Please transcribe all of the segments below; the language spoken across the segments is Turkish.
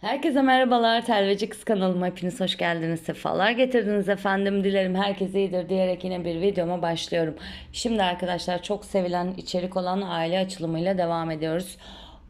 Herkese merhabalar. Telveci Kız kanalıma hepiniz hoş geldiniz. Sefalar getirdiniz efendim. Dilerim herkes iyidir diyerek yine bir videoma başlıyorum. Şimdi arkadaşlar çok sevilen içerik olan aile açılımıyla devam ediyoruz.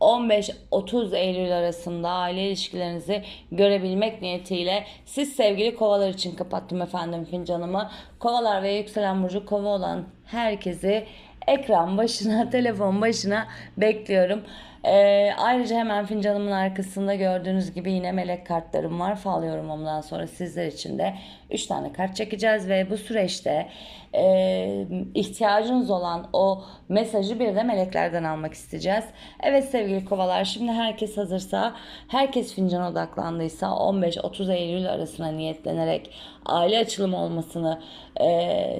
15-30 Eylül arasında aile ilişkilerinizi görebilmek niyetiyle siz sevgili kovalar için kapattım efendim fincanımı. Kovalar ve yükselen burcu kova olan herkesi ekran başına, telefon başına bekliyorum. Ee, ayrıca hemen fincanımın arkasında gördüğünüz gibi yine melek kartlarım var. Fal yorumumdan sonra sizler için de 3 tane kart çekeceğiz ve bu süreçte e, ihtiyacınız olan o mesajı bir de meleklerden almak isteyeceğiz. Evet sevgili kovalar şimdi herkes hazırsa, herkes fincan odaklandıysa 15-30 Eylül arasına niyetlenerek aile açılımı olmasını e,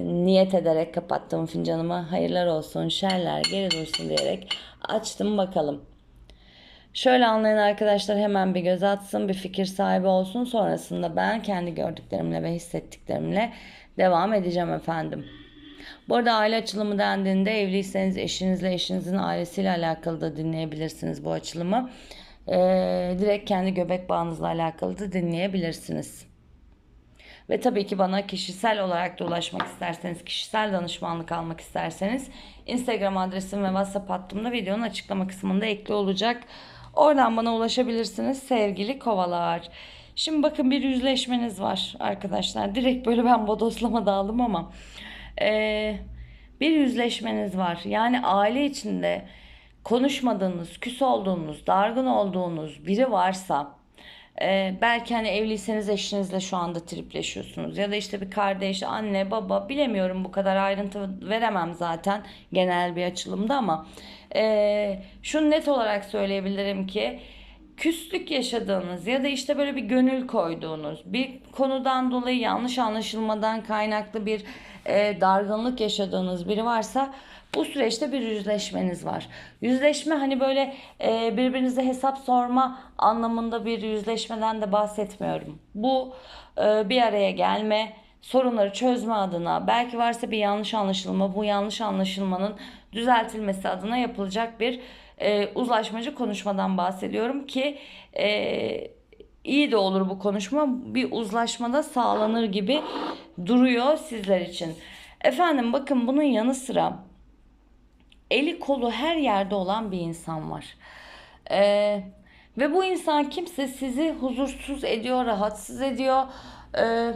niyet ederek kapattığım fincanımı hayırlar olsun, şerler geri dursun diyerek açtım bakalım. Şöyle anlayan arkadaşlar hemen bir göz atsın, bir fikir sahibi olsun. Sonrasında ben kendi gördüklerimle ve hissettiklerimle devam edeceğim efendim. Bu arada aile açılımı dendiğinde evliyseniz eşinizle eşinizin ailesiyle alakalı da dinleyebilirsiniz bu açılımı. Ee, direkt kendi göbek bağınızla alakalı da dinleyebilirsiniz. Ve tabii ki bana kişisel olarak da ulaşmak isterseniz, kişisel danışmanlık almak isterseniz Instagram adresim ve WhatsApp hattımda videonun açıklama kısmında ekli olacak. Oradan bana ulaşabilirsiniz sevgili kovalar. Şimdi bakın bir yüzleşmeniz var arkadaşlar. Direkt böyle ben bodoslama daldım ama ee, bir yüzleşmeniz var. Yani aile içinde konuşmadığınız, küs olduğunuz, dargın olduğunuz biri varsa ee, belki hani evliyseniz eşinizle şu anda tripleşiyorsunuz ya da işte bir kardeş, anne, baba bilemiyorum bu kadar ayrıntı veremem zaten genel bir açılımda ama e, şunu net olarak söyleyebilirim ki küslük yaşadığınız ya da işte böyle bir gönül koyduğunuz bir konudan dolayı yanlış anlaşılmadan kaynaklı bir e, dargınlık yaşadığınız biri varsa bu süreçte bir yüzleşmeniz var. Yüzleşme hani böyle e, birbirinize hesap sorma anlamında bir yüzleşmeden de bahsetmiyorum. Bu e, bir araya gelme, sorunları çözme adına belki varsa bir yanlış anlaşılma bu yanlış anlaşılmanın düzeltilmesi adına yapılacak bir e, uzlaşmacı konuşmadan bahsediyorum ki e, iyi de olur bu konuşma bir uzlaşmada sağlanır gibi duruyor sizler için. Efendim bakın bunun yanı sıra eli kolu her yerde olan bir insan var. Ee, ve bu insan kimse sizi huzursuz ediyor, rahatsız ediyor. Ee,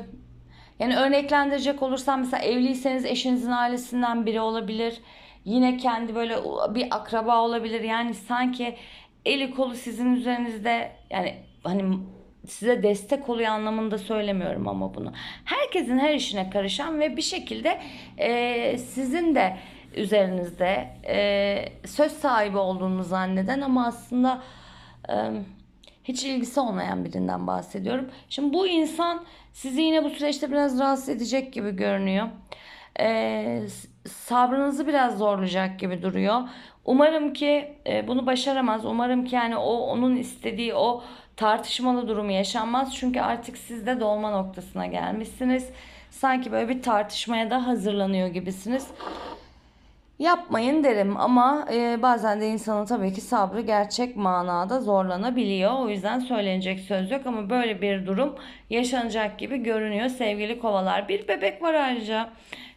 yani örneklendirecek olursam mesela evliyseniz eşinizin ailesinden biri olabilir. Yine kendi böyle bir akraba olabilir. Yani sanki eli kolu sizin üzerinizde yani hani size destek oluyor anlamında söylemiyorum ama bunu. Herkesin her işine karışan ve bir şekilde e, sizin de üzerinizde e, söz sahibi olduğunu zanneden ama aslında e, hiç ilgisi olmayan birinden bahsediyorum. Şimdi bu insan sizi yine bu süreçte biraz rahatsız edecek gibi görünüyor. E, sabrınızı biraz zorlayacak gibi duruyor. Umarım ki e, bunu başaramaz. Umarım ki yani o onun istediği o tartışmalı durumu yaşanmaz. Çünkü artık siz de dolma noktasına gelmişsiniz. Sanki böyle bir tartışmaya da hazırlanıyor gibisiniz. Yapmayın derim ama e, bazen de insanın tabii ki sabrı gerçek manada zorlanabiliyor. O yüzden söylenecek söz yok ama böyle bir durum yaşanacak gibi görünüyor sevgili kovalar. Bir bebek var ayrıca.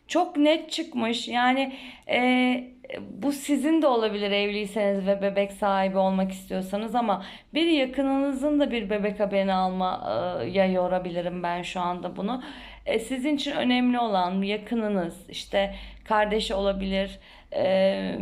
Çok net çıkmış. Yani e, bu sizin de olabilir evliyseniz ve bebek sahibi olmak istiyorsanız ama bir yakınınızın da bir bebek haberini almaya yorabilirim ben şu anda bunu. E, sizin için önemli olan yakınınız işte kardeş olabilir, e,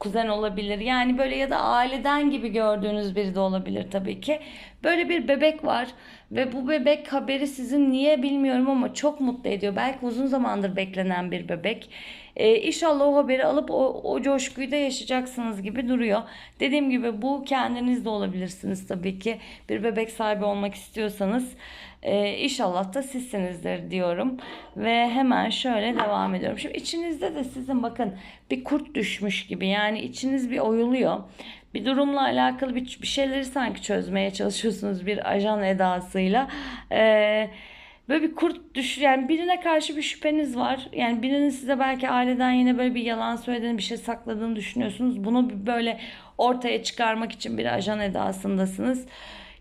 kuzen olabilir. Yani böyle ya da aileden gibi gördüğünüz biri de olabilir tabii ki. Böyle bir bebek var ve bu bebek haberi sizin niye bilmiyorum ama çok mutlu ediyor. Belki uzun zamandır beklenen bir bebek. Ee, inşallah o haberi alıp o, o coşkuyu da yaşayacaksınız gibi duruyor. Dediğim gibi bu kendiniz de olabilirsiniz tabii ki. Bir bebek sahibi olmak istiyorsanız ee, inşallah da sizsinizdir diyorum. Ve hemen şöyle devam ediyorum. Şimdi içinizde de sizin bakın bir kurt düşmüş gibi. Yani içiniz bir oyuluyor. Bir durumla alakalı bir, bir şeyleri sanki çözmeye çalışıyorsunuz bir ajan edasıyla. Eee Böyle bir kurt düş yani birine karşı bir şüpheniz var. Yani birinin size belki aileden yine böyle bir yalan söylediğini, bir şey sakladığını düşünüyorsunuz. Bunu böyle ortaya çıkarmak için bir ajan edasındasınız.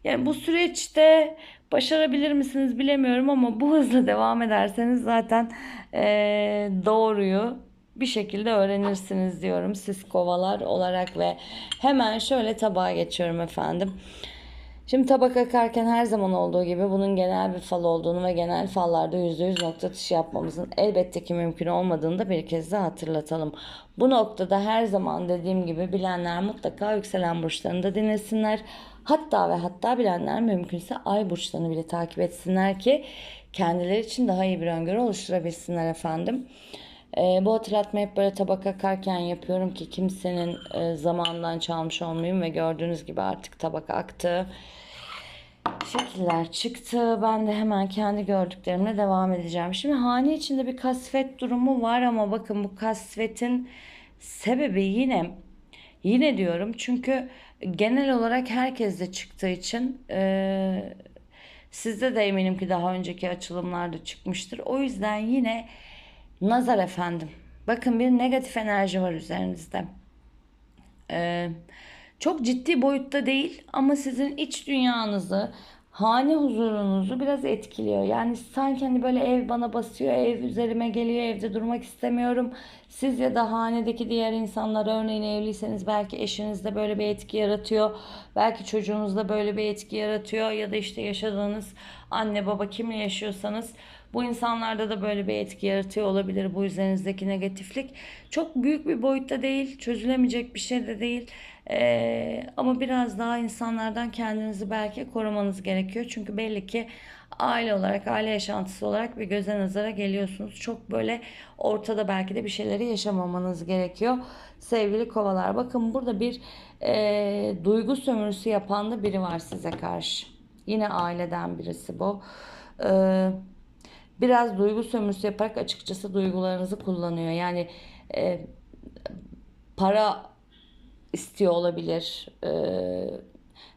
Yani bu süreçte başarabilir misiniz bilemiyorum ama bu hızla devam ederseniz zaten eee, doğruyu bir şekilde öğrenirsiniz diyorum siz kovalar olarak ve hemen şöyle tabağa geçiyorum efendim. Şimdi tabak akarken her zaman olduğu gibi bunun genel bir fal olduğunu ve genel fallarda %100 nokta atışı yapmamızın elbette ki mümkün olmadığını da bir kez daha hatırlatalım. Bu noktada her zaman dediğim gibi bilenler mutlaka yükselen burçlarını da dinlesinler. Hatta ve hatta bilenler mümkünse ay burçlarını bile takip etsinler ki kendileri için daha iyi bir öngörü oluşturabilsinler efendim. Ee, bu hatırlatmayı hep böyle tabak akarken yapıyorum ki kimsenin e, zamandan çalmış olmayayım ve gördüğünüz gibi artık tabak aktı. Şekiller çıktı. Ben de hemen kendi gördüklerimle devam edeceğim. Şimdi hane içinde bir kasvet durumu var ama bakın bu kasvetin sebebi yine yine diyorum çünkü genel olarak herkeste çıktığı için e, sizde de eminim ki daha önceki açılımlarda çıkmıştır. O yüzden yine nazar efendim. Bakın bir negatif enerji var üzerinizde. Ee, çok ciddi boyutta değil ama sizin iç dünyanızı, hane huzurunuzu biraz etkiliyor. Yani sanki hani böyle ev bana basıyor, ev üzerime geliyor, evde durmak istemiyorum. Siz ya da hanedeki diğer insanlar örneğin evliyseniz belki eşinizde böyle bir etki yaratıyor. Belki çocuğunuzda böyle bir etki yaratıyor ya da işte yaşadığınız anne baba kimle yaşıyorsanız bu insanlarda da böyle bir etki yaratıyor olabilir bu üzerinizdeki negatiflik. Çok büyük bir boyutta değil, çözülemeyecek bir şey de değil. Ee, ama biraz daha insanlardan kendinizi belki korumanız gerekiyor. Çünkü belli ki aile olarak, aile yaşantısı olarak bir göze nazara geliyorsunuz. Çok böyle ortada belki de bir şeyleri yaşamamanız gerekiyor. Sevgili kovalar bakın burada bir e, duygu sömürüsü yapan da biri var size karşı. Yine aileden birisi bu. Eee biraz duygu sömürüsü yaparak açıkçası duygularınızı kullanıyor. Yani e, para istiyor olabilir. E,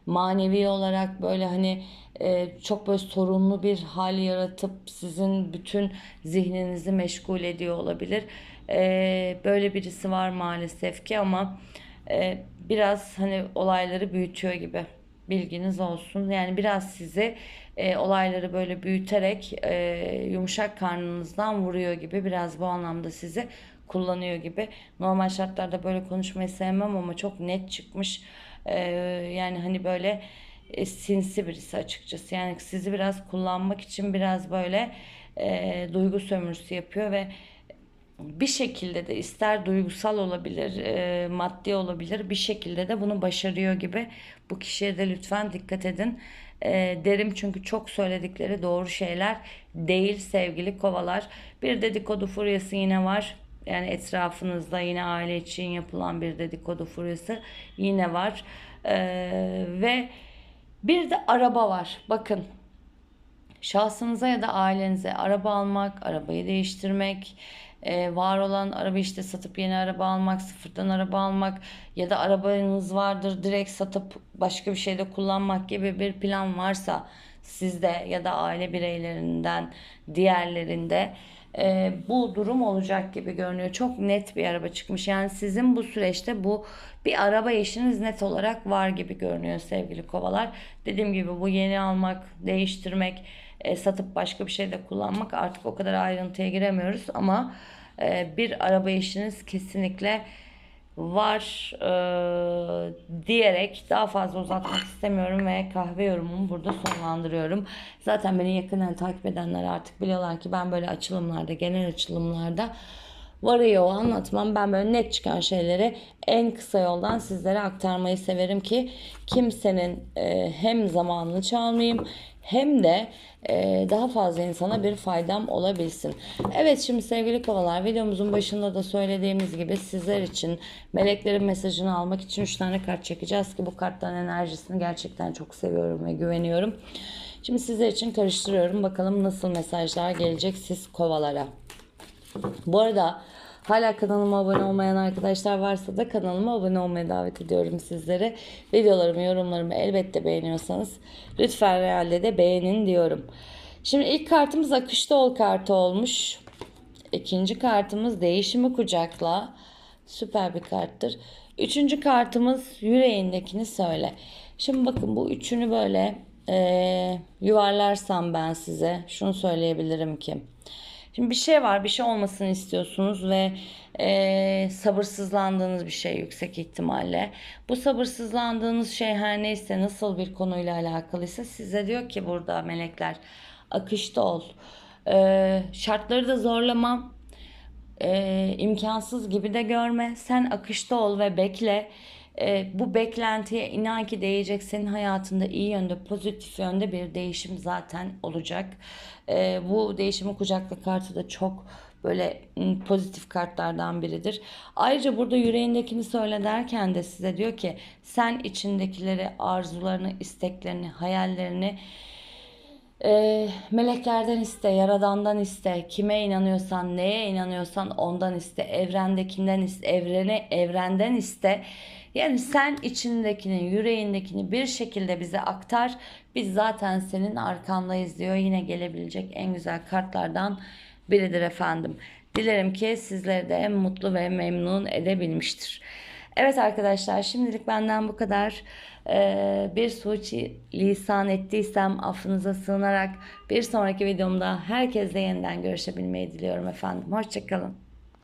manevi olarak böyle hani e, çok böyle sorunlu bir hal yaratıp sizin bütün zihninizi meşgul ediyor olabilir. E, böyle birisi var maalesef ki ama e, biraz hani olayları büyütüyor gibi bilginiz olsun. Yani biraz sizi e, olayları böyle büyüterek e, yumuşak karnınızdan vuruyor gibi biraz bu anlamda sizi kullanıyor gibi. Normal şartlarda böyle konuşmayı sevmem ama çok net çıkmış. E, yani hani böyle e, sinsi birisi açıkçası. Yani sizi biraz kullanmak için biraz böyle e, duygu sömürüsü yapıyor ve bir şekilde de ister duygusal olabilir, e, maddi olabilir bir şekilde de bunu başarıyor gibi. Bu kişiye de lütfen dikkat edin. E, derim çünkü çok söyledikleri doğru şeyler değil sevgili kovalar. Bir dedikodu furyası yine var. Yani etrafınızda yine aile için yapılan bir dedikodu furyası yine var. E, ve bir de araba var. Bakın şahsınıza ya da ailenize araba almak, arabayı değiştirmek, e, var olan araba işte satıp yeni araba almak, sıfırdan araba almak ya da arabanız vardır direkt satıp başka bir şeyde kullanmak gibi bir plan varsa sizde ya da aile bireylerinden diğerlerinde e, bu durum olacak gibi görünüyor. Çok net bir araba çıkmış. Yani sizin bu süreçte bu bir araba işiniz net olarak var gibi görünüyor sevgili kovalar. Dediğim gibi bu yeni almak, değiştirmek, e, satıp başka bir şeyde kullanmak artık o kadar ayrıntıya giremiyoruz ama e, bir araba işiniz kesinlikle var e, diyerek daha fazla uzatmak istemiyorum ve kahve yorumumu burada sonlandırıyorum. Zaten beni yakından takip edenler artık biliyorlar ki ben böyle açılımlarda, genel açılımlarda varıyor anlatmam. Ben böyle net çıkan şeyleri en kısa yoldan sizlere aktarmayı severim ki kimsenin e, hem zamanını çalmayayım hem de e, daha fazla insana bir faydam olabilsin. Evet şimdi sevgili kovalar videomuzun başında da söylediğimiz gibi sizler için meleklerin mesajını almak için 3 tane kart çekeceğiz ki bu kartların enerjisini gerçekten çok seviyorum ve güveniyorum. Şimdi sizler için karıştırıyorum. Bakalım nasıl mesajlar gelecek siz kovalara. Bu arada hala kanalıma abone olmayan arkadaşlar varsa da kanalıma abone olmaya davet ediyorum sizlere. Videolarımı, yorumlarımı elbette beğeniyorsanız lütfen realde de beğenin diyorum. Şimdi ilk kartımız akışta ol kartı olmuş. İkinci kartımız değişimi kucakla. Süper bir karttır. Üçüncü kartımız yüreğindekini söyle. Şimdi bakın bu üçünü böyle eee, yuvarlarsam ben size şunu söyleyebilirim ki. Şimdi bir şey var, bir şey olmasını istiyorsunuz ve eee, sabırsızlandığınız bir şey yüksek ihtimalle. Bu sabırsızlandığınız şey her neyse, nasıl bir konuyla alakalıysa size diyor ki burada melekler akışta ol. Eee, şartları da zorlama, eee, imkansız gibi de görme. Sen akışta ol ve bekle. Eee, bu beklentiye inan ki değecek senin hayatında iyi yönde, pozitif yönde bir değişim zaten olacak. Eee, bu değişimi kucakla kartı da çok böyle m, pozitif kartlardan biridir. Ayrıca burada yüreğindekini söyle derken de size diyor ki sen içindekileri, arzularını, isteklerini, hayallerini ee, meleklerden iste, yaradandan iste, kime inanıyorsan, neye inanıyorsan ondan iste, evrendekinden iste, evrene, evrenden iste. Yani sen içindekini, yüreğindekini bir şekilde bize aktar. Biz zaten senin arkandayız diyor. Yine gelebilecek en güzel kartlardan biridir efendim. Dilerim ki sizleri de mutlu ve memnun edebilmiştir. Evet arkadaşlar şimdilik benden bu kadar. Ee, bir suçi lisan ettiysem affınıza sığınarak bir sonraki videomda herkesle yeniden görüşebilmeyi diliyorum efendim. Hoşçakalın.